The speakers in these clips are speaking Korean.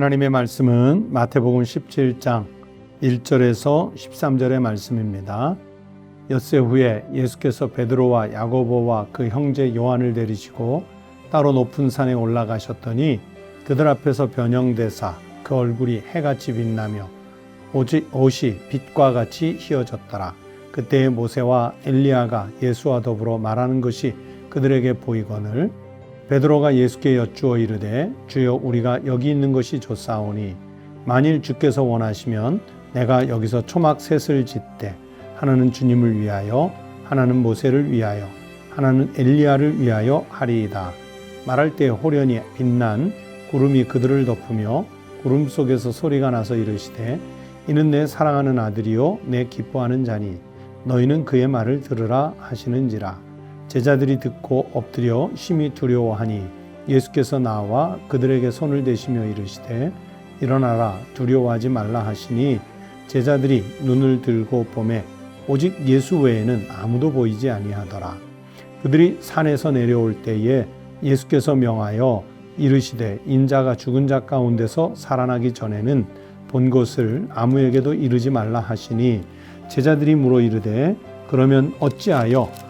하나님의 말씀은 마태복음 17장 1절에서 13절의 말씀입니다. 엿새 후에 예수께서 베드로와 야고보와 그 형제 요한을 데리시고 따로 높은 산에 올라가셨더니 그들 앞에서 변형되사 그 얼굴이 해같이 빛나며 오직 옷이 빛과 같이 휘어졌더라. 그때에 모세와 엘리야가 예수와 더불어 말하는 것이 그들에게 보이거늘 베드로가 예수께 여쭈어 이르되 주여 우리가 여기 있는 것이 좋사오니 만일 주께서 원하시면 내가 여기서 초막 셋을 짓되 하나는 주님을 위하여 하나는 모세를 위하여 하나는 엘리야를 위하여 하리이다. 말할 때 호련히 빛난 구름이 그들을 덮으며 구름 속에서 소리가 나서 이르시되 이는 내 사랑하는 아들이요 내 기뻐하는 자니 너희는 그의 말을 들으라 하시는지라 제자들이 듣고 엎드려 심히 두려워하니 예수께서 나와 그들에게 손을 대시며 이르시되 일어나라 두려워하지 말라 하시니 제자들이 눈을 들고 보매 오직 예수 외에는 아무도 보이지 아니하더라. 그들이 산에서 내려올 때에 예수께서 명하여 이르시되 인자가 죽은 자 가운데서 살아나기 전에는 본 것을 아무에게도 이르지 말라 하시니 제자들이 물어 이르되 그러면 어찌하여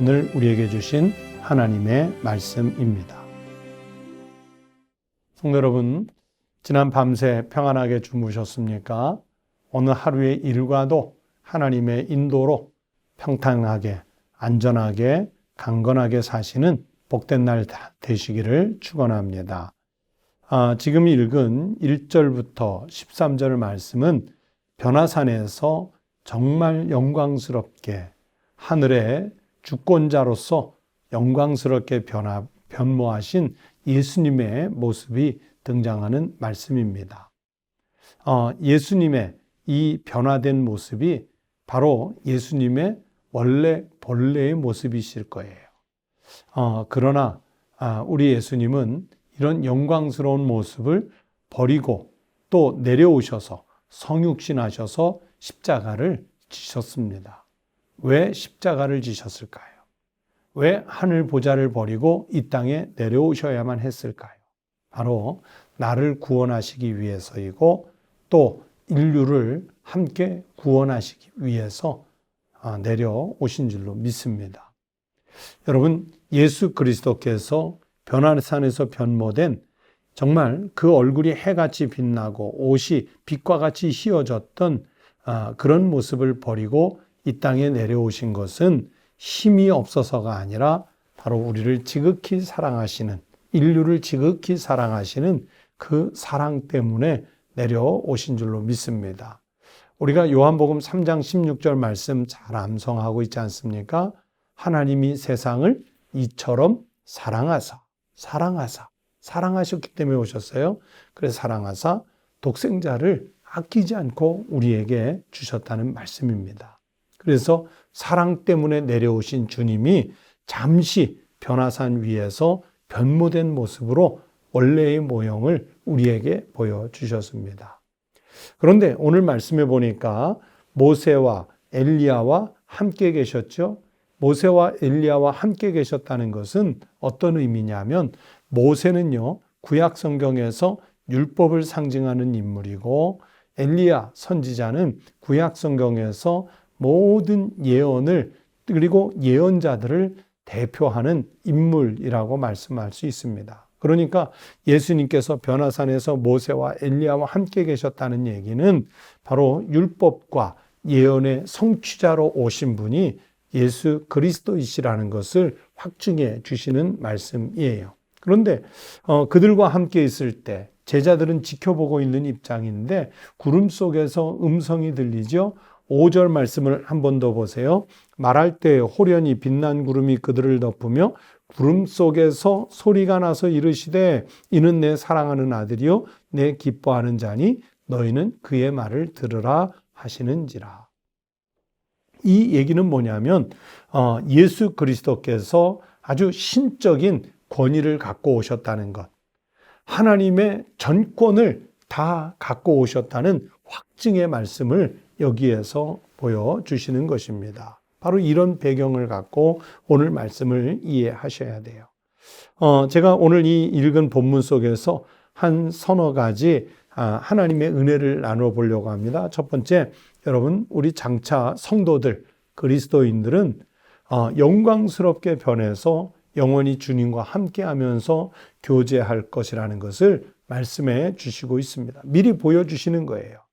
오늘 우리에게 주신 하나님의 말씀입니다. 성도 여러분, 지난 밤새 평안하게 주무셨습니까? 오늘 하루의 일과도 하나님의 인도로 평탄하게, 안전하게, 강건하게 사시는 복된 날 되시기를 축원합니다. 아, 지금 읽은 1절부터 13절 말씀은 변화산에서 정말 영광스럽게 하늘의 주권자로서 영광스럽게 변화, 변모하신 예수님의 모습이 등장하는 말씀입니다. 어, 예수님의 이 변화된 모습이 바로 예수님의 원래 본래의 모습이실 거예요. 어, 그러나 아, 우리 예수님은 이런 영광스러운 모습을 버리고 또 내려오셔서 성육신하셔서 십자가를 지셨습니다. 왜 십자가를 지셨을까요? 왜 하늘 보좌를 버리고 이 땅에 내려오셔야만 했을까요? 바로 나를 구원하시기 위해서이고 또 인류를 함께 구원하시기 위해서 아, 내려오신 줄로 믿습니다. 여러분, 예수 그리스도께서 변화산에서 변모된 정말 그 얼굴이 해같이 빛나고 옷이 빛과 같이 휘어졌던 아, 그런 모습을 버리고 이 땅에 내려오신 것은 힘이 없어서가 아니라 바로 우리를 지극히 사랑하시는 인류를 지극히 사랑하시는 그 사랑 때문에 내려오신 줄로 믿습니다. 우리가 요한복음 3장 16절 말씀 잘 암송하고 있지 않습니까? 하나님이 세상을 이처럼 사랑하사, 사랑하사, 사랑하셨기 때문에 오셨어요. 그래서 사랑하사 독생자를 아끼지 않고 우리에게 주셨다는 말씀입니다. 그래서 사랑 때문에 내려오신 주님이 잠시 변화산 위에서 변모된 모습으로 원래의 모형을 우리에게 보여주셨습니다. 그런데 오늘 말씀해 보니까 모세와 엘리야와 함께 계셨죠. 모세와 엘리야와 함께 계셨다는 것은 어떤 의미냐면 모세는요 구약 성경에서 율법을 상징하는 인물이고 엘리야 선지자는 구약 성경에서 모든 예언을 그리고 예언자들을 대표하는 인물이라고 말씀할 수 있습니다. 그러니까 예수님께서 변화산에서 모세와 엘리야와 함께 계셨다는 얘기는 바로 율법과 예언의 성취자로 오신 분이 예수 그리스도이시라는 것을 확증해 주시는 말씀이에요. 그런데 어, 그들과 함께 있을 때 제자들은 지켜보고 있는 입장인데 구름 속에서 음성이 들리죠. 5절 말씀을 한 번 더 보세요. 말할 때 호련히 빛난 구름이 그들을 덮으며 구름 속에서 소리가 나서 이르시되 이는 내 사랑하는 아들이요 내 기뻐하는 자니 너희는 그의 말을 들으라 하시는지라. 이 얘기는 뭐냐면 어, 예수 그리스도께서 아주 신적인 권위를 갖고 오셨다는 것. 하나님의 전권을 다 갖고 오셨다는 확증의 말씀을 여기에서 보여주시는 것입니다. 바로 이런 배경을 갖고 오늘 말씀을 이해하셔야 돼요. 어, 제가 오늘 이 읽은 본문 속에서 한 서너 가지 아, 하나님의 은혜를 나눠 보려고 합니다. 첫 번째, 여러분, 우리 장차 성도들, 그리스도인들은 어, 영광스럽게 변해서 영원히 주님과 함께 하면서 교제할 것이라는 것을 말씀해 주시고 있습니다. 미리 보여주시는 거예요.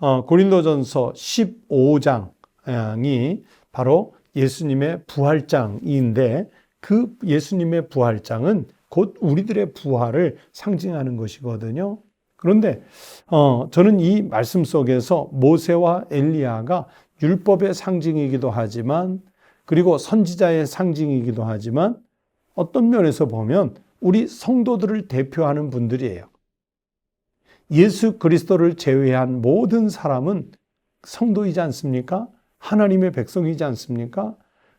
어, 고린도전서 15장이 바로 예수님의 부활장인데 그 예수님의 부활장은 곧 우리들의 부활을 상징하는 것이거든요. 그런데 어, 저는 이 말씀 속에서 모세와 엘리야가 율법의 상징이기도 하지만 그리고 선지자의 상징이기도 하지만 어떤 면에서 보면 우리 성도들을 대표하는 분들이에요. 예수 그리스도를 제외한 모든 사람은 성도이지 않습니까? 하나님의 백성이지 않습니까?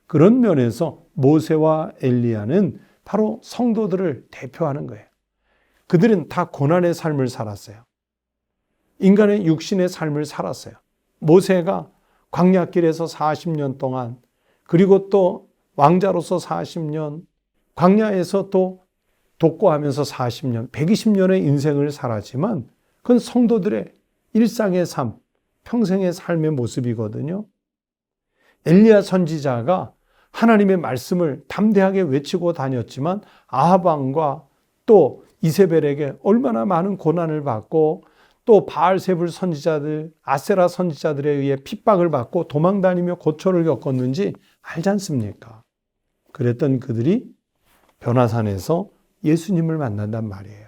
그런 면에서 모세와 엘리야는 바로 성도들을 대표하는 거예요. 그들은 다 고난의 삶을 살았어요. 인간의 육신의 삶을 살았어요. 모세가 광야길에서 40년 동안 그리고 또 왕자로서 40년 광야에서 또 독고하면서 40년, 120년의 인생을 살았지만 그건 성도들의 일상의 삶, 평생의 삶의 모습이거든요. 엘리야 선지자가 하나님의 말씀을 담대하게 외치고 다녔지만 아하방과 또 이세벨에게 얼마나 많은 고난을 받고 또 바알세불 선지자들, 아세라 선지자들에 의해 핍박을 받고 도망다니며 고초를 겪었는지 알지 않습니까? 그랬던 그들이 변화산에서 예수님을 만난단 말이에요.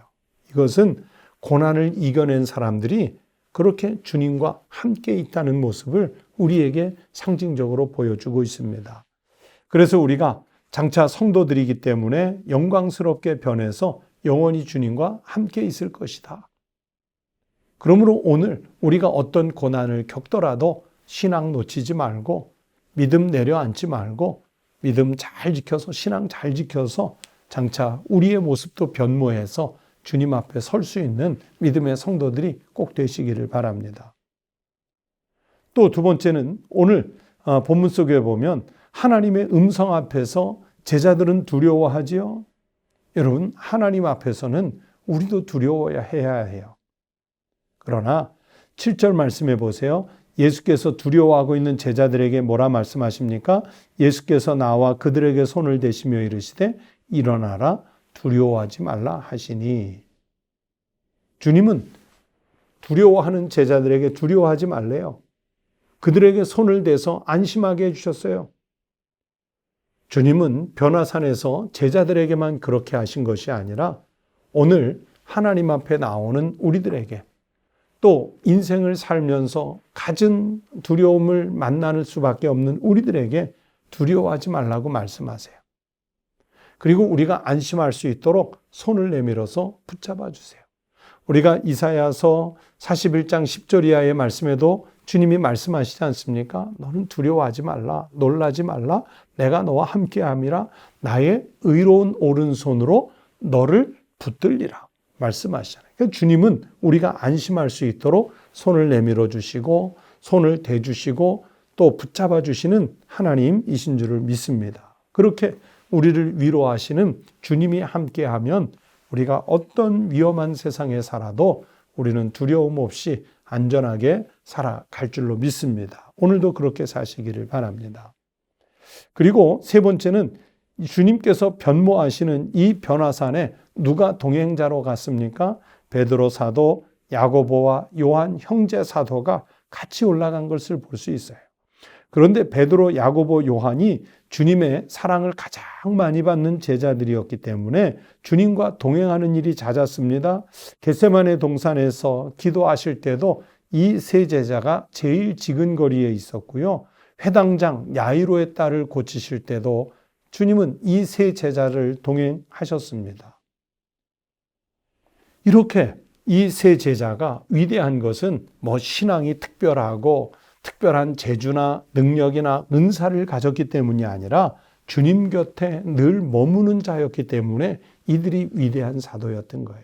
이것은 고난을 이겨낸 사람들이 그렇게 주님과 함께 있다는 모습을 우리에게 상징적으로 보여주고 있습니다. 그래서 우리가 장차 성도들이기 때문에 영광스럽게 변해서 영원히 주님과 함께 있을 것이다. 그러므로 오늘 우리가 어떤 고난을 겪더라도 신앙 놓치지 말고 믿음 내려앉지 말고 믿음 잘 지켜서 신앙 잘 지켜서 장차 우리의 모습도 변모해서 주님 앞에 설 수 있는 믿음의 성도들이 꼭 되시기를 바랍니다. 또 두 번째는 오늘 어, 본문 속에 보면 하나님의 음성 앞에서 제자들은 두려워하지요. 여러분, 하나님 앞에서는 우리도 두려워야 해야 해요. 그러나 7절 말씀해 보세요. 예수께서 두려워하고 있는 제자들에게 뭐라 말씀하십니까? 예수께서 나와 그들에게 손을 대시며 이르시되 일어나라 두려워하지 말라 하시니 주님은 두려워하는 제자들에게 두려워하지 말래요. 그들에게 손을 대서 안심하게 해주셨어요. 주님은 변화산에서 제자들에게만 그렇게 하신 것이 아니라 오늘 하나님 앞에 나오는 우리들에게 또 인생을 살면서 가진 두려움을 만나는 수밖에 없는 우리들에게 두려워하지 말라고 말씀하세요. 그리고 우리가 안심할 수 있도록 손을 내밀어서 붙잡아 주세요. 우리가 이사야서 41장 10절 이하의 말씀에도 주님이 말씀하시지 않습니까? 너는 두려워하지 말라, 놀라지 말라, 내가 너와 함께 함이라, 나의 의로운 오른손으로 너를 붙들리라. 말씀하시잖아요. 그러니까 주님은 우리가 안심할 수 있도록 손을 내밀어 주시고, 손을 대주시고, 또 붙잡아 주시는 하나님이신 줄을 믿습니다. 그렇게 우리를 위로하시는 주님이 함께하면 우리가 어떤 위험한 세상에 살아도 우리는 두려움 없이 안전하게 살아갈 줄로 믿습니다. 오늘도 그렇게 사시기를 바랍니다. 그리고 세 번째는 주님께서 변모하시는 이 변화산에 누가 동행자로 갔습니까? 베드로 사도, 야고보와 요한 형제 사도가 같이 올라간 것을 볼 수 있어요. 그런데 베드로, 야고보, 요한이 주님의 사랑을 가장 많이 받는 제자들이었기 때문에 주님과 동행하는 일이 잦았습니다. 겟세만의 동산에서 기도하실 때도 이 세 제자가 제일 지근거리에 있었고요. 회당장 야이로의 딸을 고치실 때도 주님은 이 세 제자를 동행하셨습니다. 이렇게 이 세 제자가 위대한 것은 뭐 신앙이 특별하고 특별한 재주나 능력이나 은사를 가졌기 때문이 아니라 주님 곁에 늘 머무는 자였기 때문에 이들이 위대한 사도였던 거예요.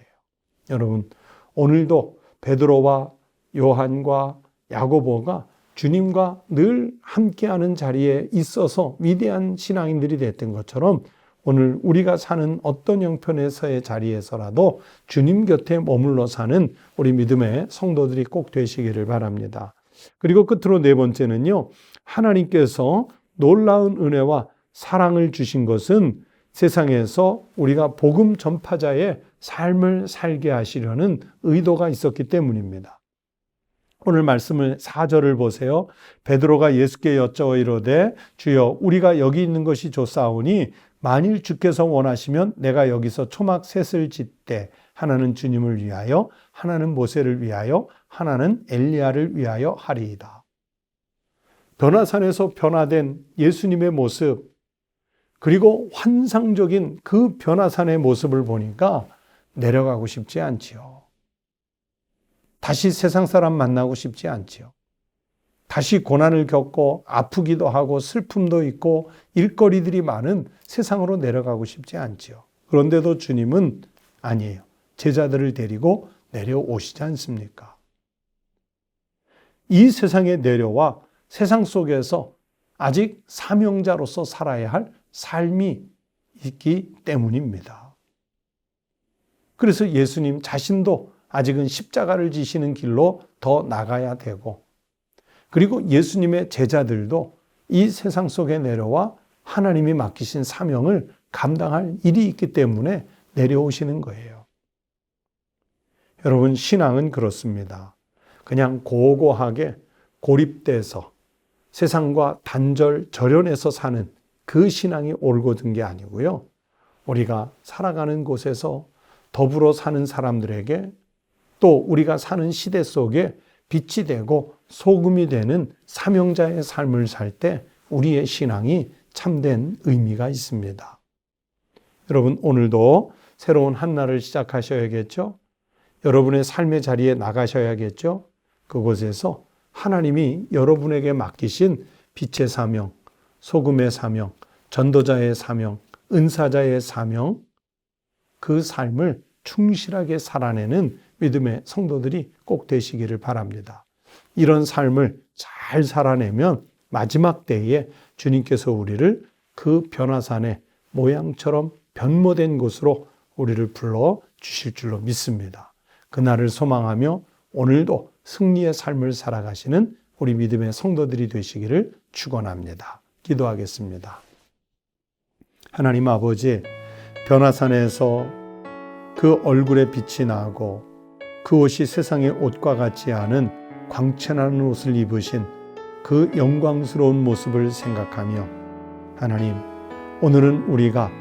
여러분, 오늘도 베드로와 요한과 야고보가 주님과 늘 함께하는 자리에 있어서 위대한 신앙인들이 됐던 것처럼 오늘 우리가 사는 어떤 형편에서의 자리에서라도 주님 곁에 머물러 사는 우리 믿음의 성도들이 꼭 되시기를 바랍니다. 그리고 끝으로 네 번째는요, 하나님께서 놀라운 은혜와 사랑을 주신 것은 세상에서 우리가 복음 전파자의 삶을 살게 하시려는 의도가 있었기 때문입니다. 오늘 말씀을 4절을 보세요. 베드로가 예수께 여쭤 이르되 주여 우리가 여기 있는 것이 좋사오니 만일 주께서 원하시면 내가 여기서 초막 셋을 짓되 하나는 주님을 위하여 하나는 모세를 위하여 하나는 엘리야를 위하여 하리이다. 변화산에서 변화된 예수님의 모습 그리고 환상적인 그 변화산의 모습을 보니까 내려가고 싶지 않지요. 다시 세상 사람 만나고 싶지 않지요. 다시 고난을 겪고 아프기도 하고 슬픔도 있고 일거리들이 많은 세상으로 내려가고 싶지 않지요. 그런데도 주님은 아니에요. 제자들을 데리고 내려오시지 않습니까? 이 세상에 내려와 세상 속에서 아직 사명자로서 살아야 할 삶이 있기 때문입니다. 그래서 예수님 자신도 아직은 십자가를 지시는 길로 더 나가야 되고, 그리고 예수님의 제자들도 이 세상 속에 내려와 하나님이 맡기신 사명을 감당할 일이 있기 때문에 내려오시는 거예요. 여러분, 신앙은 그렇습니다. 그냥 고고하게 고립돼서 세상과 단절, 절연해서 사는 그 신앙이 든게 아니고요. 우리가 살아가는 곳에서 더불어 사는 사람들에게 또 우리가 사는 시대 속에 빛이 되고 소금이 되는 사명자의 삶을 살 때 우리의 신앙이 참된 의미가 있습니다. 여러분, 오늘도 새로운 한 날을 시작하셔야겠죠? 여러분의 삶의 자리에 나가셔야겠죠? 그곳에서 하나님이 여러분에게 맡기신 빛의 사명, 소금의 사명, 전도자의 사명, 은사자의 사명, 그 삶을 충실하게 살아내는 믿음의 성도들이 꼭 되시기를 바랍니다. 이런 삶을 잘 살아내면 마지막 때에 주님께서 우리를 그 변화산의 모양처럼 변모된 곳으로 우리를 불러 주실 줄로 믿습니다. 그날을 소망하며 오늘도 승리의 삶을 살아가시는 우리 믿음의 성도들이 되시기를 축원합니다. 기도하겠습니다. 하나님 아버지 변화산에서 그 얼굴에 빛이 나고 그 옷이 세상의 옷과 같지 않은 광채나는 옷을 입으신 그 영광스러운 모습을 생각하며 하나님 오늘은 우리가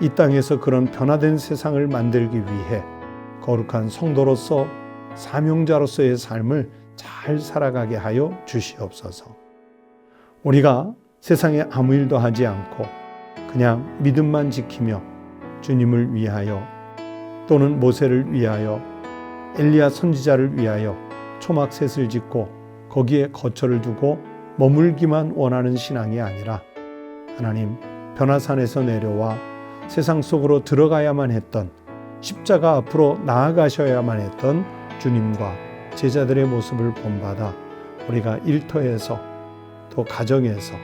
이 땅에서 그런 변화된 세상을 만들기 위해 거룩한 성도로서 사명자로서의 삶을 잘 살아가게 하여 주시옵소서. 우리가 세상에 아무 일도 하지 않고 그냥 믿음만 지키며 주님을 위하여 또는 모세를 위하여 엘리야 선지자를 위하여 초막셋을 짓고 거기에 거처를 두고 머물기만 원하는 신앙이 아니라 하나님 변화산에서 내려와 세상 속으로 들어가야만 했던 십자가 앞으로 나아가셔야만 했던 주님과 제자들의 모습을 본받아 우리가 일터에서 또 가정에서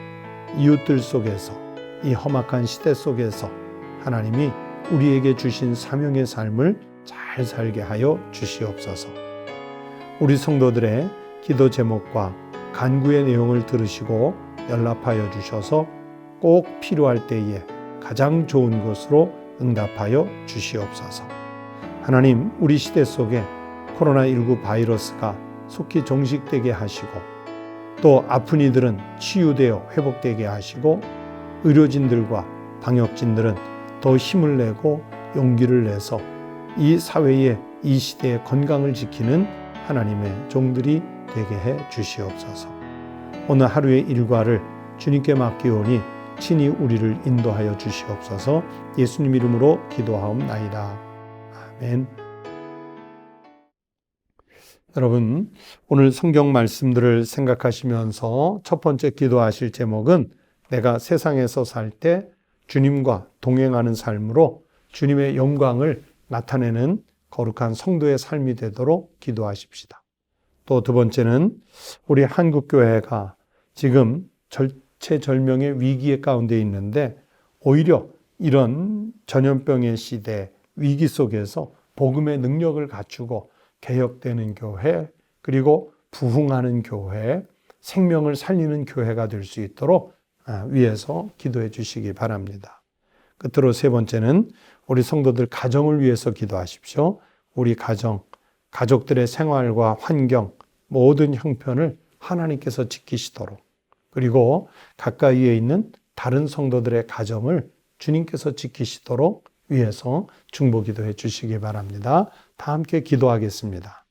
이웃들 속에서 이 험악한 시대 속에서 하나님이 우리에게 주신 사명의 삶을 잘 살게 하여 주시옵소서. 우리 성도들의 기도 제목과 간구의 내용을 들으시고 연락하여 주셔서 꼭 필요할 때에 가장 좋은 것으로 응답하여 주시옵소서. 하나님, 우리 시대 속에 코로나19 바이러스가 속히 종식되게 하시고 또 아픈 이들은 치유되어 회복되게 하시고 의료진들과 방역진들은 더 힘을 내고 용기를 내서 이 사회의 이 시대의 건강을 지키는 하나님의 종들이 되게 해 주시옵소서. 오늘 하루의 일과를 주님께 맡기오니 친히 우리를 인도하여 주시옵소서 예수님 이름으로 기도하옵나이다. 아멘. 여러분, 오늘 성경 말씀들을 생각하시면서 첫 번째 기도하실 제목은 내가 세상에서 살 때 주님과 동행하는 삶으로 주님의 영광을 나타내는 거룩한 성도의 삶이 되도록 기도하십시다. 또 두 번째는 우리 한국교회가 지금 절 체절명의 위기 가운데 있는데 오히려 이런 전염병의 시대 위기 속에서 복음의 능력을 갖추고 개혁되는 교회 그리고 부흥하는 교회 생명을 살리는 교회가 될 수 있도록 아, 위해서 기도해 주시기 바랍니다. 끝으로 세 번째는 우리 성도들 가정을 위해서 기도하십시오. 우리 가정, 가족들의 생활과 환경, 모든 형편을 하나님께서 지키시도록 그리고 가까이에 있는 다른 성도들의 가정을 주님께서 지키시도록 위해서 중보 기도 해 주시기 바랍니다. 다 함께 기도하겠습니다.